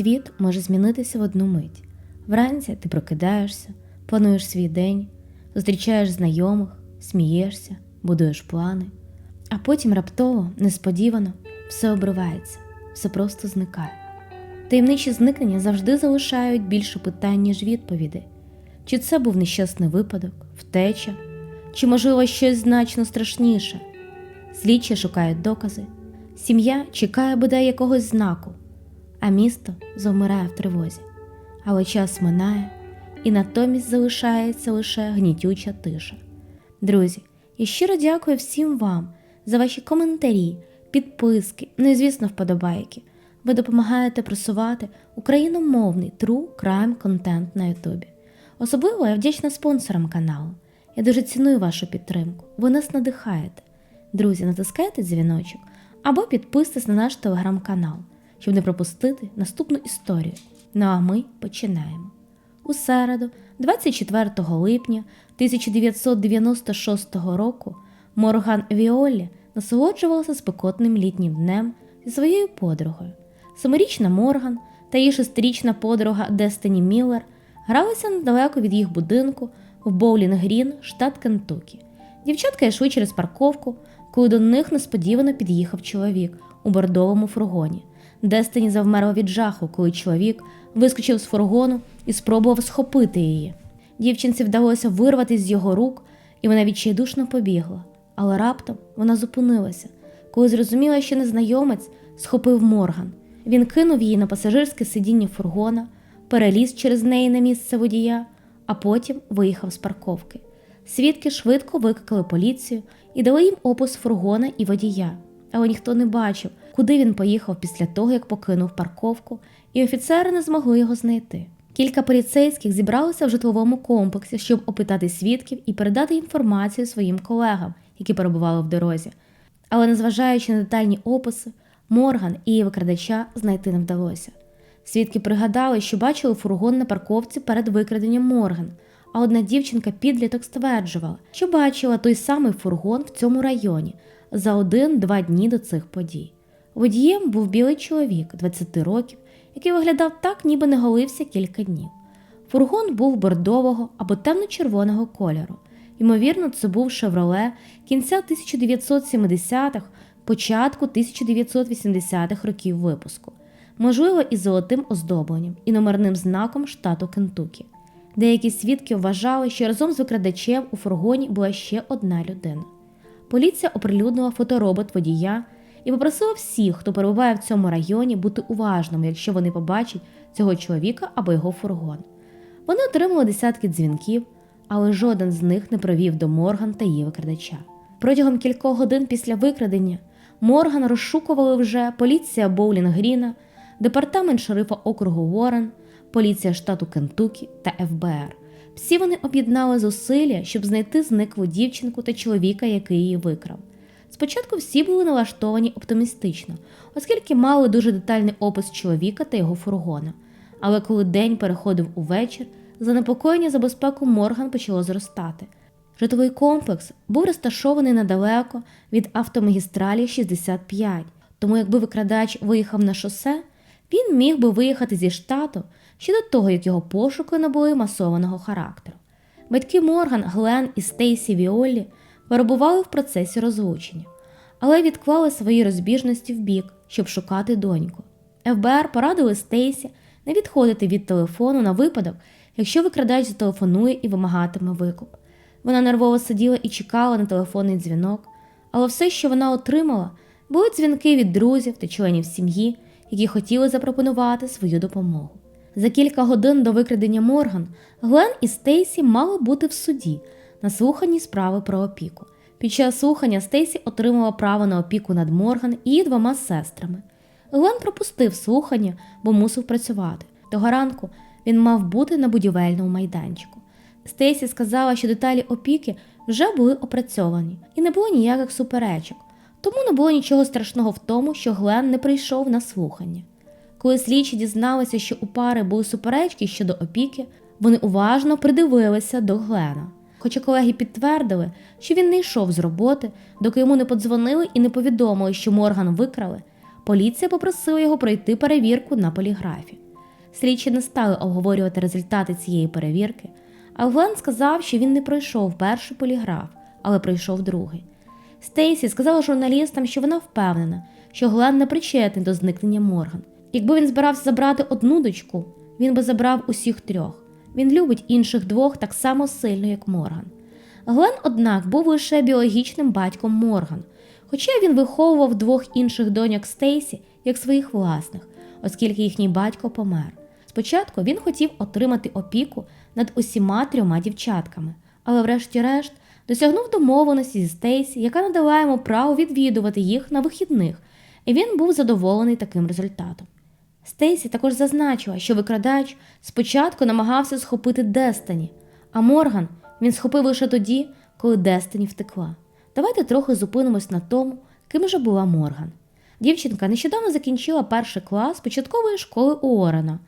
Світ може змінитися в одну мить. Вранці ти прокидаєшся, плануєш свій день, зустрічаєш знайомих, смієшся, будуєш плани, а потім раптово, несподівано, все обривається, все просто зникає. Таємничі зникнення завжди залишають більше питань, ніж відповідей. Чи це був нещасний випадок, втеча, чи, можливо, щось значно страшніше? Слідчі шукають докази, сім'я чекає бодай якогось знаку, а місто завмирає в тривозі. Але час минає, і натомість залишається лише гнітюча тиша. Друзі, я щиро дякую всім вам за ваші коментарі, підписки, ну і звісно, вподобайки. Ви допомагаєте просувати україномовний true crime контент на Ютубі. Особливо я вдячна спонсорам каналу. Я дуже ціную вашу підтримку. Ви нас надихаєте. Друзі, натискайте дзвіночок або підписуйтесь на наш телеграм-канал, щоб не пропустити наступну історію. Ну а ми починаємо. У середу, 24 липня 1996 року, Морган Віолі насолоджувалася спекотним літнім днем зі своєю подругою. Семирічна Морган та її шестирічна подруга Дестині Міллер гралися недалеко від їх будинку в Боулінг Грін, штат Кентукі. Дівчатка йшли через парковку, коли до них несподівано під'їхав чоловік у бордовому фургоні. Дестині завмерла від жаху, коли чоловік вискочив з фургону і спробував схопити її. Дівчинці вдалося вирватися з його рук, і вона відчайдушно побігла. Але раптом вона зупинилася, коли зрозуміла, що незнайомець схопив Морган. Він кинув її на пасажирське сидіння фургона, переліз через неї на місце водія, а потім виїхав з парковки. Свідки швидко викликали поліцію і дали їм опис фургона і водія, але ніхто не бачив, куди він поїхав після того, як покинув парковку, і офіцери не змогли його знайти. Кілька поліцейських зібралися в житловому комплексі, щоб опитати свідків і передати інформацію своїм колегам, які перебували в дорозі. Але, незважаючи на детальні описи, Морган і її викрадача знайти не вдалося. Свідки пригадали, що бачили фургон на парковці перед викраденням Морган, а одна дівчинка підліток стверджувала, що бачила той самий фургон в цьому районі за один-два дні до цих подій. Водієм був білий чоловік 20 років, який виглядав так, ніби не голився кілька днів. Фургон був бордового або темно-червоного кольору. Ймовірно, це був шевроле кінця 1970-х, початку 1980-х років випуску, можливо, із золотим оздобленням і номерним знаком штату Кентукі. Деякі свідки вважали, що разом з викрадачем у фургоні була ще одна людина. Поліція оприлюднила фоторобот водія і попросила всіх, хто перебуває в цьому районі, бути уважними, якщо вони побачать цього чоловіка або його фургон. Вони отримали десятки дзвінків, але жоден з них не провів до Морган та її викрадача. Протягом кількох годин після викрадення Морган розшукували вже поліція Боулінг Гріна, департамент шерифа округу Уоррен, поліція штату Кентукі та ФБР. Всі вони об'єднали зусилля, щоб знайти зниклу дівчинку та чоловіка, який її викрав. Спочатку всі були налаштовані оптимістично, оскільки мали дуже детальний опис чоловіка та його фургона. Але коли день переходив у вечір, занепокоєння за безпеку Морган почало зростати. Житловий комплекс був розташований недалеко від автомагістралі 65, тому якби викрадач виїхав на шосе, він міг би виїхати зі штату ще до того, як його пошуки набули масованого характеру. Батьки Морган, Глен і Стейсі Віолі перебували в процесі розлучення, але відклали свої розбіжності в бік, щоб шукати доньку. ФБР порадили Стейсі не відходити від телефону на випадок, якщо викрадач зателефонує і вимагатиме викуп. Вона нервово сиділа і чекала на телефонний дзвінок, але все, що вона отримала, були дзвінки від друзів та членів сім'ї, які хотіли запропонувати свою допомогу. За кілька годин до викрадення Морган Глен і Стейсі мали бути в суді на слуханні справи про опіку. Під час слухання Стейсі отримала право на опіку над Морган і її двома сестрами. Глен пропустив слухання, бо мусив працювати. Того ранку він мав бути на будівельному майданчику. Стейсі сказала, що деталі опіки вже були опрацьовані і не було ніяких суперечок, тому не було нічого страшного в тому, що Глен не прийшов на слухання. Коли слідчі дізналися, що у пари були суперечки щодо опіки, вони уважно придивилися до Глена. Хоча колеги підтвердили, що він не йшов з роботи, доки йому не подзвонили і не повідомили, що Морган викрали, поліція попросила його пройти перевірку на поліграфі. Слідчі не стали обговорювати результати цієї перевірки, а Глен сказав, що він не пройшов перший поліграф, але пройшов другий. Стейсі сказала журналістам, що вона впевнена, що Глен не причетний до зникнення Морган. Якби він збирався забрати одну дочку, він би забрав усіх трьох. Він любить інших двох так само сильно, як Морган. Глен, однак, був лише біологічним батьком Морган, хоча він виховував двох інших доньок Стейсі як своїх власних, оскільки їхній батько помер. Спочатку він хотів отримати опіку над усіма трьома дівчатками, але врешті-решт досягнув домовленості зі Стейсі, яка надала йому право відвідувати їх на вихідних, і він був задоволений таким результатом. Стейсі також зазначила, що викрадач спочатку намагався схопити Дестині, а Морган він схопив лише тоді, коли Дестині втекла. Давайте трохи зупинимось на тому, ким же була Морган. Дівчинка нещодавно закінчила перший клас початкової школи Уоррена.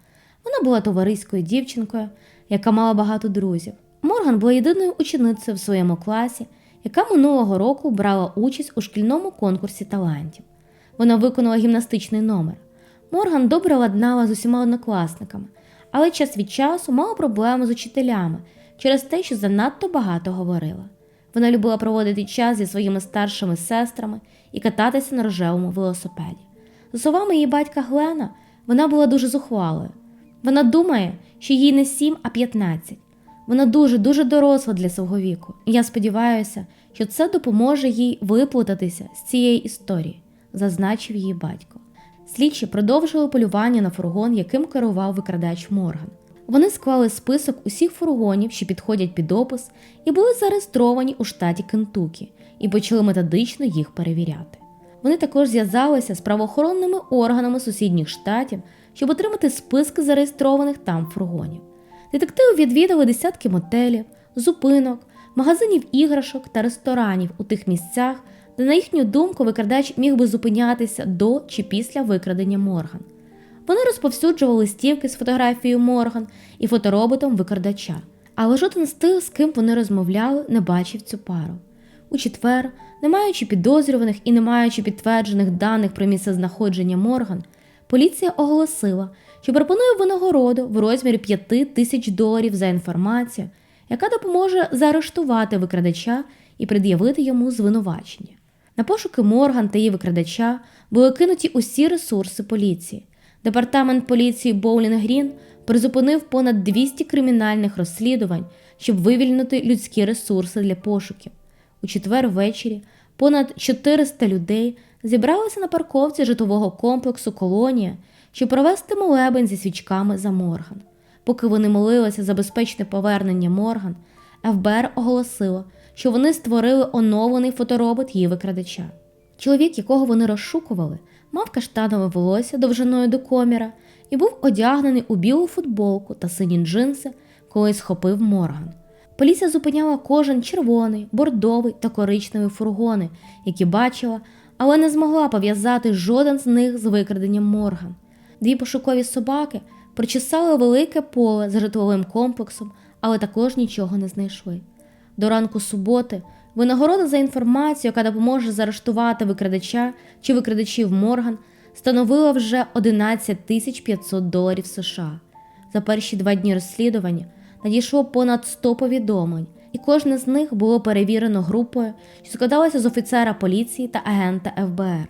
Вона була товариською дівчинкою, яка мала багато друзів. Морган була єдиною ученицею в своєму класі, яка минулого року брала участь у шкільному конкурсі талантів. Вона виконала гімнастичний номер. Морган добре ладнала з усіма однокласниками, але час від часу мала проблеми з учителями через те, що занадто багато говорила. Вона любила проводити час зі своїми старшими сестрами і кататися на рожевому велосипеді. За словами її батька Глена, вона була дуже зухвалою. Вона думає, що їй не 7, а 15. Вона дуже дуже доросла для свого віку, і я сподіваюся, що це допоможе їй виплутатися з цієї історії, зазначив її батько. Слідчі продовжили полювання на фургон, яким керував викрадач Морган. Вони склали список усіх фургонів, що підходять під опис, і були зареєстровані у штаті Кентукі, і почали методично їх перевіряти. Вони також зв'язалися з правоохоронними органами сусідніх штатів, щоб отримати списки зареєстрованих там фургонів. Детективи відвідали десятки мотелів, зупинок, магазинів іграшок та ресторанів у тих місцях, на їхню думку, викрадач міг би зупинятися до чи після викрадення Морган. Вони розповсюджували листівки з фотографією Морган і фотороботом викрадача, але жоден з тих, з ким вони розмовляли, не бачив цю пару. У четвер, не маючи підозрюваних і не маючи підтверджених даних про місце знаходження Морган, поліція оголосила, що пропонує винагороду в розмірі 5 тисяч доларів за інформацію, яка допоможе заарештувати викрадача і пред'явити йому звинувачення. На пошуки Морган та її викрадача були кинуті усі ресурси поліції. Департамент поліції Боулінг Грін призупинив понад 200 кримінальних розслідувань, щоб вивільнити людські ресурси для пошуків. У четвер ввечері понад 400 людей зібралися на парковці житлового комплексу Колонія, щоб провести молебень зі свічками за Морган. Поки вони молилися за безпечне повернення Морган, ФБР оголосило, що вони створили оновлений фоторобот її викрадача. Чоловік, якого вони розшукували, мав каштанове волосся довжиною до коміра і був одягнений у білу футболку та сині джинси, коли схопив Морган. Поліція зупиняла кожен червоний, бордовий та коричневий фургони, які бачила, але не змогла пов'язати жоден з них з викраденням Морган. Дві пошукові собаки прочесали велике поле з житловим комплексом, але також нічого не знайшли. До ранку суботи винагорода за інформацію, яка допоможе заарештувати викрадача чи викрадачів Морган, становила вже 11 тисяч 500 доларів США. За перші два дні розслідування надійшло понад 100 повідомлень, і кожне з них було перевірено групою, що складалася з офіцера поліції та агента ФБР.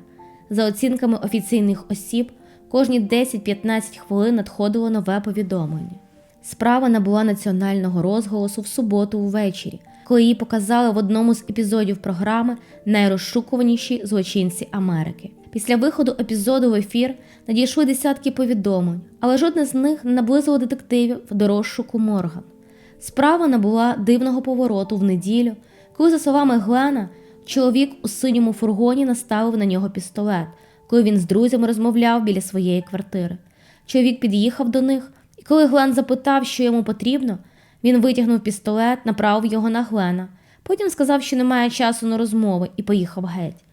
За оцінками офіційних осіб, кожні 10-15 хвилин надходило нове повідомлення. Справа набула національного розголосу в суботу ввечері, коли її показали в одному з епізодів програми Найрозшукуваніші злочинці Америки. Після виходу епізоду в ефір надійшли десятки повідомлень, але жодне з них не наблизило детективів до розшуку Морган. Справа набула дивного повороту в неділю, коли, за словами Глена, чоловік у синьому фургоні наставив на нього пістолет, коли він з друзями розмовляв біля своєї квартири. Чоловік під'їхав до них, і коли Глен запитав, що йому потрібно, він витягнув пістолет, направив його на Глена. Потім сказав, що немає часу на розмови, і поїхав геть.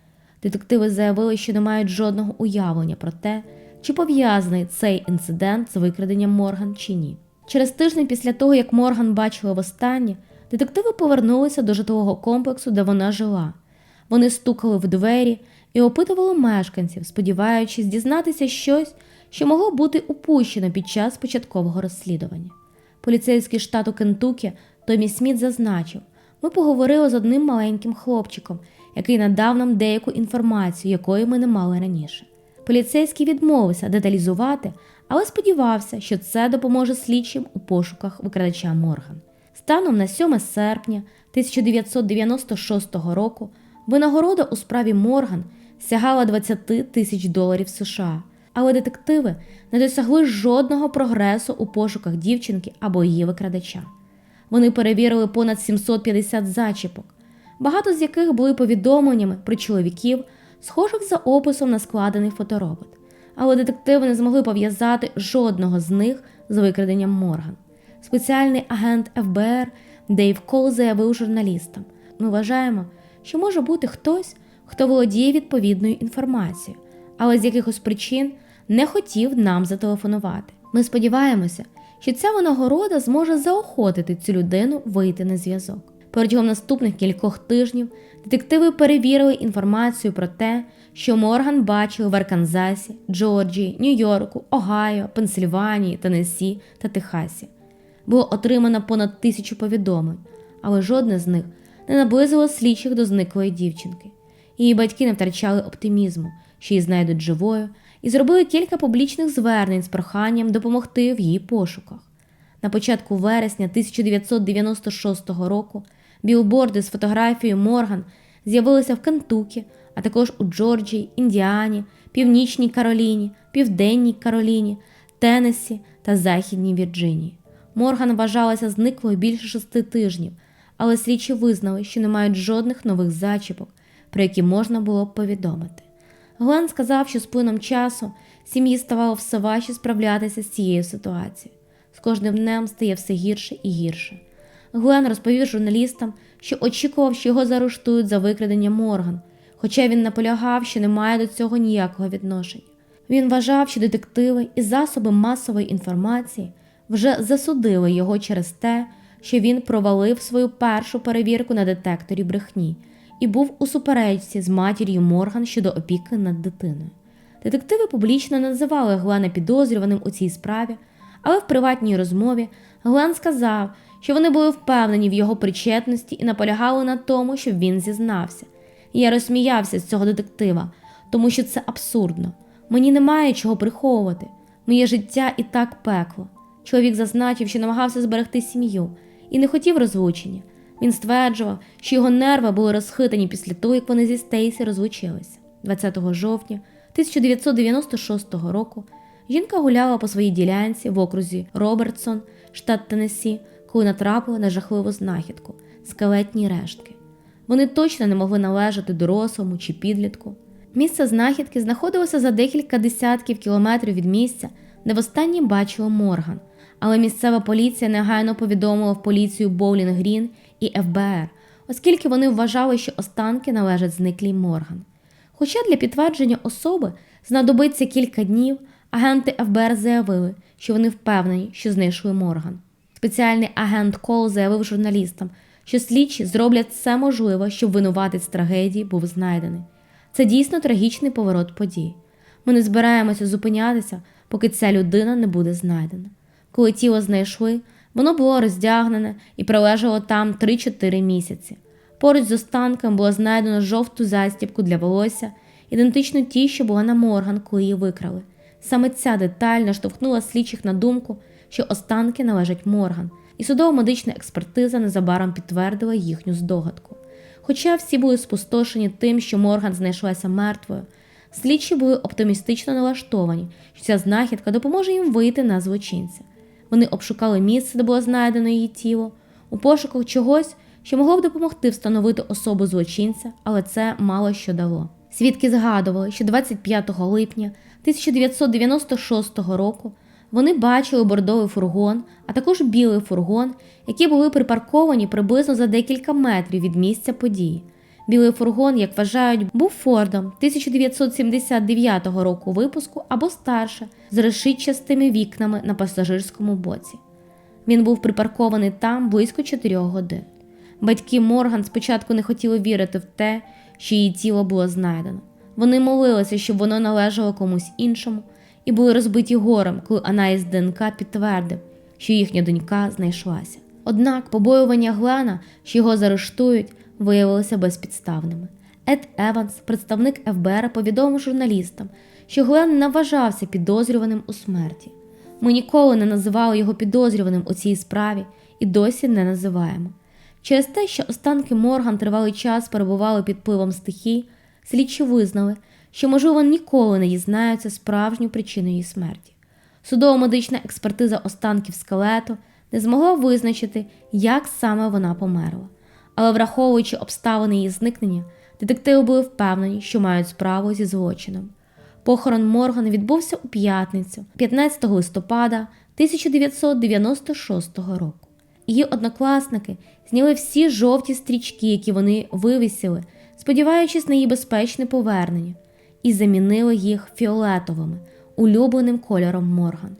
Детективи заявили, що не мають жодного уявлення про те, чи пов'язаний цей інцидент з викраденням Морган чи ні. Через тиждень після того, як Морган бачила востаннє, детективи повернулися до житлового комплексу, де вона жила. Вони стукали в двері і опитували мешканців, сподіваючись дізнатися щось, що могло бути упущено під час початкового розслідування. Поліцейський штату Кентукі Томі Сміт зазначив, ми поговорили з одним маленьким хлопчиком, який надав нам деяку інформацію, якої ми не мали раніше. Поліцейський відмовився деталізувати, але сподівався, що це допоможе слідчим у пошуках викрадача Морган. Станом на 7 серпня 1996 року винагорода у справі Морган сягала 20 тисяч доларів США, але детективи не досягли жодного прогресу у пошуках дівчинки або її викрадача. Вони перевірили понад 750 зачіпок, багато з яких були повідомленнями про чоловіків, схожих за описом на складений фоторобот. Але детективи не змогли пов'язати жодного з них з викраденням Морган. Спеціальний агент ФБР Дейв Кол заявив журналістам: ми вважаємо, що може бути хтось, хто володіє відповідною інформацією, але з якихось причин не хотів нам зателефонувати. Ми сподіваємося, що ця винагорода зможе заохотити цю людину вийти на зв'язок. Протягом наступних кількох тижнів детективи перевірили інформацію про те, що Морган бачив в Арканзасі, Джорджії, Нью-Йорку, Огайо, Пенсильванії, Теннессі та Техасі. Було отримано понад тисячу повідомлень, але жодне з них не наблизило слідчих до зниклої дівчинки. Її батьки не втрачали оптимізму, що її знайдуть живою, і зробили кілька публічних звернень з проханням допомогти в її пошуках. На початку вересня 1996 року білборди з фотографією Морган з'явилися в Кентукі, а також у Джорджії, Індіані, Північній Кароліні, Південній Кароліні, Теннессі та Західній Вірджинії. Морган вважалася зниклою більше шести тижнів, але слідчі визнали, що не мають жодних нових зачіпок, про які можна було б повідомити. Глен сказав, що з плином часу сім'ї ставало все важче справлятися з цією ситуацією. З кожним днем стає все гірше і гірше. Глен розповів журналістам, що очікував, що його заарештують за викрадення Морган, хоча він наполягав, що не має до цього ніякого відношення. Він вважав, що детективи і засоби масової інформації вже засудили його через те, що він провалив свою першу перевірку на детекторі брехні і був у суперечці з матір'ю Морган щодо опіки над дитиною. Детективи публічно називали Глена підозрюваним у цій справі, але в приватній розмові Глен сказав, що вони були впевнені в його причетності і наполягали на тому, щоб він зізнався. Я розсміявся з цього детектива, тому що це абсурдно. Мені немає чого приховувати. Моє життя і так пекло. Чоловік зазначив, що намагався зберегти сім'ю і не хотів розлучення. Він стверджував, що його нерви були розхитані після того, як вони зі Стейсі розлучилися. 20 жовтня 1996 року жінка гуляла по своїй ділянці в окрузі Робертсон, штат Теннессі, коли натрапила на жахливу знахідку скелетні рештки. Вони точно не могли належати дорослому чи підлітку. Місце знахідки знаходилося за декілька десятків кілометрів від місця, де востаннє бачила Морган, але місцева поліція негайно повідомила в поліцію Боулінг Грін і ФБР, оскільки вони вважали, що останки належать зниклій Морган. Хоча для підтвердження особи знадобиться кілька днів, агенти ФБР заявили, що вони впевнені, що знайшли Морган. Спеціальний агент Кол заявив журналістам, що слідчі зроблять все можливе, щоб винуватець трагедії був знайдений. Це дійсно трагічний поворот подій. Ми не збираємося зупинятися, поки ця людина не буде знайдена. Коли тіло знайшли, воно було роздягнене і пролежало там 3-4 місяці. Поруч з останком було знайдено жовту застібку для волосся, ідентичну тій, що була на Морган, коли її викрали. Саме ця деталь наштовхнула слідчих на думку, що останки належать Морган, і судово-медична експертиза незабаром підтвердила їхню здогадку. Хоча всі були спустошені тим, що Морган знайшлася мертвою, слідчі були оптимістично налаштовані, що ця знахідка допоможе їм вийти на злочинця. Вони обшукали місце, де було знайдено її тіло, у пошуках чогось, що могло б допомогти встановити особу злочинця, але це мало що дало. Свідки згадували, що 25 липня 1996 року вони бачили бордовий фургон, а також білий фургон, які були припарковані приблизно за декілька метрів від місця події. Білий фургон, як вважають, був Фордом 1979 року випуску або старше, з решітчастими вікнами на пасажирському боці. Він був припаркований там близько 4 годин. Батьки Морган спочатку не хотіли вірити в те, що її тіло було знайдено. Вони молилися, щоб воно належало комусь іншому, і були розбиті горем, коли аналіз ДНК підтвердив, що їхня донька знайшлася. Однак побоювання Глена, що його заарештують, виявилися безпідставними. Ед Еванс, представник ФБР, повідомив журналістам, що Глен не вважався підозрюваним у смерті. Ми ніколи не називали його підозрюваним у цій справі і досі не називаємо. Через те, що останки Морган тривалий час перебували під впливом стихій, слідчі визнали, що, можливо, ніколи не дізнаються справжню причину її смерті. Судово-медична експертиза останків скелету не змогла визначити, як саме вона померла. Але, враховуючи обставини її зникнення, детективи були впевнені, що мають справу зі злочином. Похорон Морган відбувся у п'ятницю, 15 листопада 1996 року. Її однокласники зняли всі жовті стрічки, які вони вивісили, сподіваючись на її безпечне повернення, і замінили їх фіолетовими, улюбленим кольором Морган.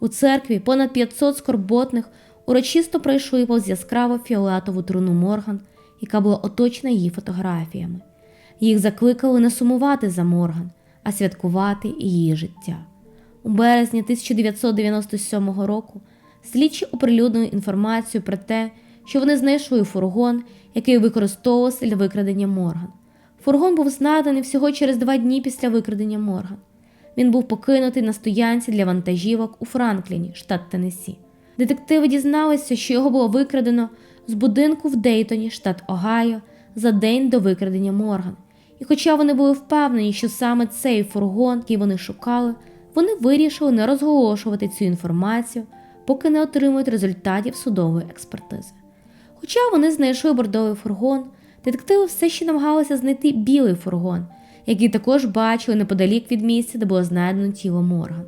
У церкві понад 500 скорботних урочисто пройшли повз яскраво фіолетову труну Морган, яка була оточена її фотографіями. Їх закликали не сумувати за Морган, а святкувати її життя. У березні 1997 року слідчі оприлюднили інформацію про те, що вони знайшли фургон, який використовувався для викрадення Морган. Фургон був знайдений всього через два дні після викрадення Морган. Він був покинутий на стоянці для вантажівок у Франкліні, штат Теннессі. Детективи дізналися, що його було викрадено з будинку в Дейтоні, штат Огайо, за день до викрадення Морган. І хоча вони були впевнені, що саме цей фургон, який вони шукали, вони вирішили не розголошувати цю інформацію, поки не отримують результатів судової експертизи. Хоча вони знайшли бордовий фургон, детективи все ще намагалися знайти білий фургон, який також бачили неподалік від місця, де було знайдено тіло Морган.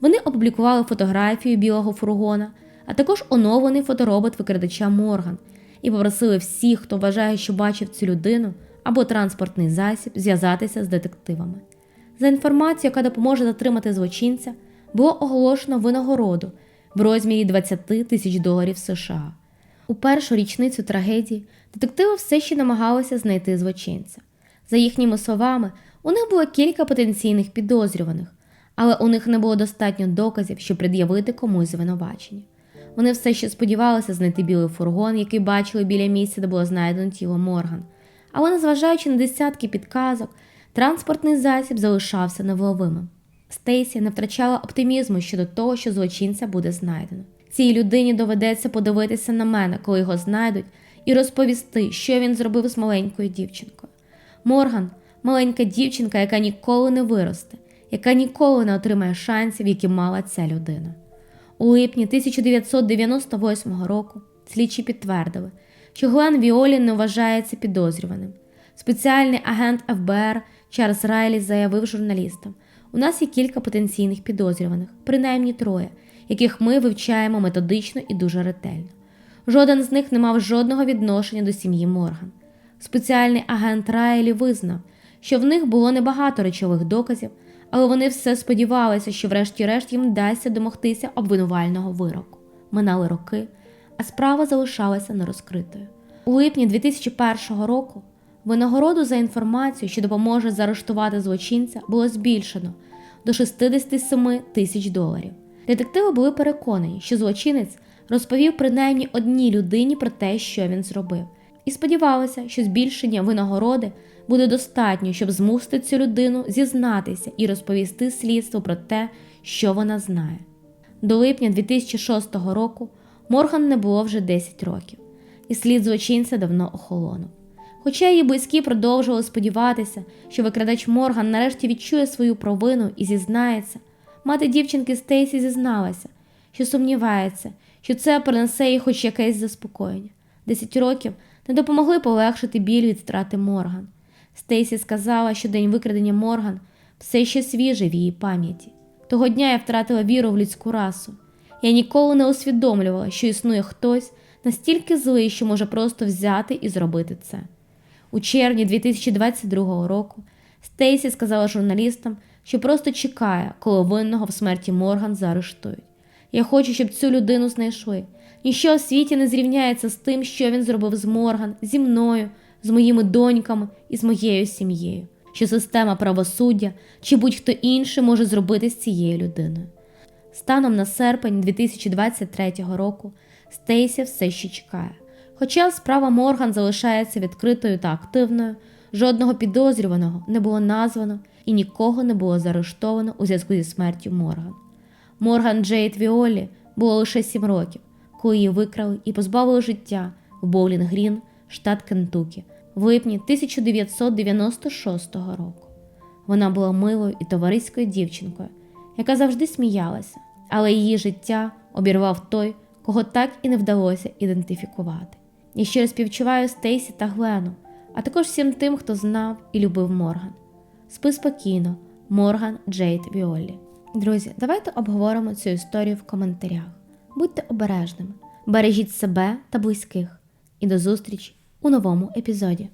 Вони опублікували фотографію білого фургона, а також оновлений фоторобот викрадача Морган, і попросили всіх, хто вважає, що бачив цю людину або транспортний засіб, зв'язатися з детективами. За інформацією, яка допоможе затримати злочинця, було оголошено винагороду в розмірі 20 тисяч доларів США. У першу річницю трагедії детективи все ще намагалися знайти злочинця. За їхніми словами, у них було кілька потенційних підозрюваних, але у них не було достатньо доказів, щоб пред'явити комусь звинувачення. Вони все ще сподівалися знайти білий фургон, який бачили біля місця, де було знайдено тіло Морган. Але, незважаючи на десятки підказок, транспортний засіб залишався невловимим. Стейсі не втрачала оптимізму щодо того, що злочинця буде знайдено. Цій людині доведеться подивитися на мене, коли його знайдуть, і розповісти, що він зробив з маленькою дівчинкою. Морган маленька дівчинка, яка ніколи не виросте, яка ніколи не отримає шансів, які мала ця людина. У липні 1998 року слідчі підтвердили, що Глен Віолі не вважається підозрюваним. Спеціальний агент ФБР Чарльз Райлі заявив журналістам: у нас є кілька потенційних підозрюваних, принаймні троє, яких ми вивчаємо методично і дуже ретельно. Жоден з них не мав жодного відношення до сім'ї Морган. Спеціальний агент Райлі визнав, що в них було небагато речових доказів, але вони все сподівалися, що врешті-решт їм вдасться домогтися обвинувального вироку. Минали роки, а справа залишалася нерозкритою. У липні 2001 року винагороду за інформацію, що допоможе заарештувати злочинця, було збільшено до 67 тисяч доларів. Детективи були переконані, що злочинець розповів принаймні одній людині про те, що він зробив, і сподівалися, що збільшення винагороди буде достатньо, щоб змусити цю людину зізнатися і розповісти слідству про те, що вона знає. До липня 2006 року Морган не було вже 10 років, і слід злочинця давно охолонув. Хоча її близькі продовжували сподіватися, що викрадач Морган нарешті відчує свою провину і зізнається, мати дівчинки Стейсі зізналася, що сумнівається, що це принесе їй хоч якесь заспокоєння. Десять років не допомогли полегшити біль від втрати Морган. Стейсі сказала, що день викрадення Морган все ще свіжий в її пам'яті. Того дня я втратила віру в людську расу. Я ніколи не усвідомлювала, що існує хтось настільки злий, що може просто взяти і зробити це. У червні 2022 року Стейсі сказала журналістам, що просто чекає, коли винного в смерті Морган заарештують. Я хочу, щоб цю людину знайшли. Ніщо в світі не зрівняється з тим, що він зробив з Морган, зі мною, з моїми доньками і з моєю сім'єю. що система правосуддя чи будь-хто інший може зробити з цією людиною. Станом на серпень 2023 року Стейсі все ще чекає. Хоча справа Морган залишається відкритою та активною, жодного підозрюваного не було названо і нікого не було заарештовано у зв'язку зі смертю Морган. Морган Джейд Віолі було лише 7 років, коли її викрали і позбавили життя в Боулінг Грін, штат Кентукі, в липні 1996 року. Вона була милою і товариською дівчинкою, яка завжди сміялася, але її життя обірвав той, кого так і не вдалося ідентифікувати. Я щиро співчуваю Стейсі та Глену, а також всім тим, хто знав і любив Морган. Спи спокійно, Морган Джейд Віолі. Друзі, давайте обговоримо цю історію в коментарях. Будьте обережними, бережіть себе та близьких. І до зустрічі у новому епізоді.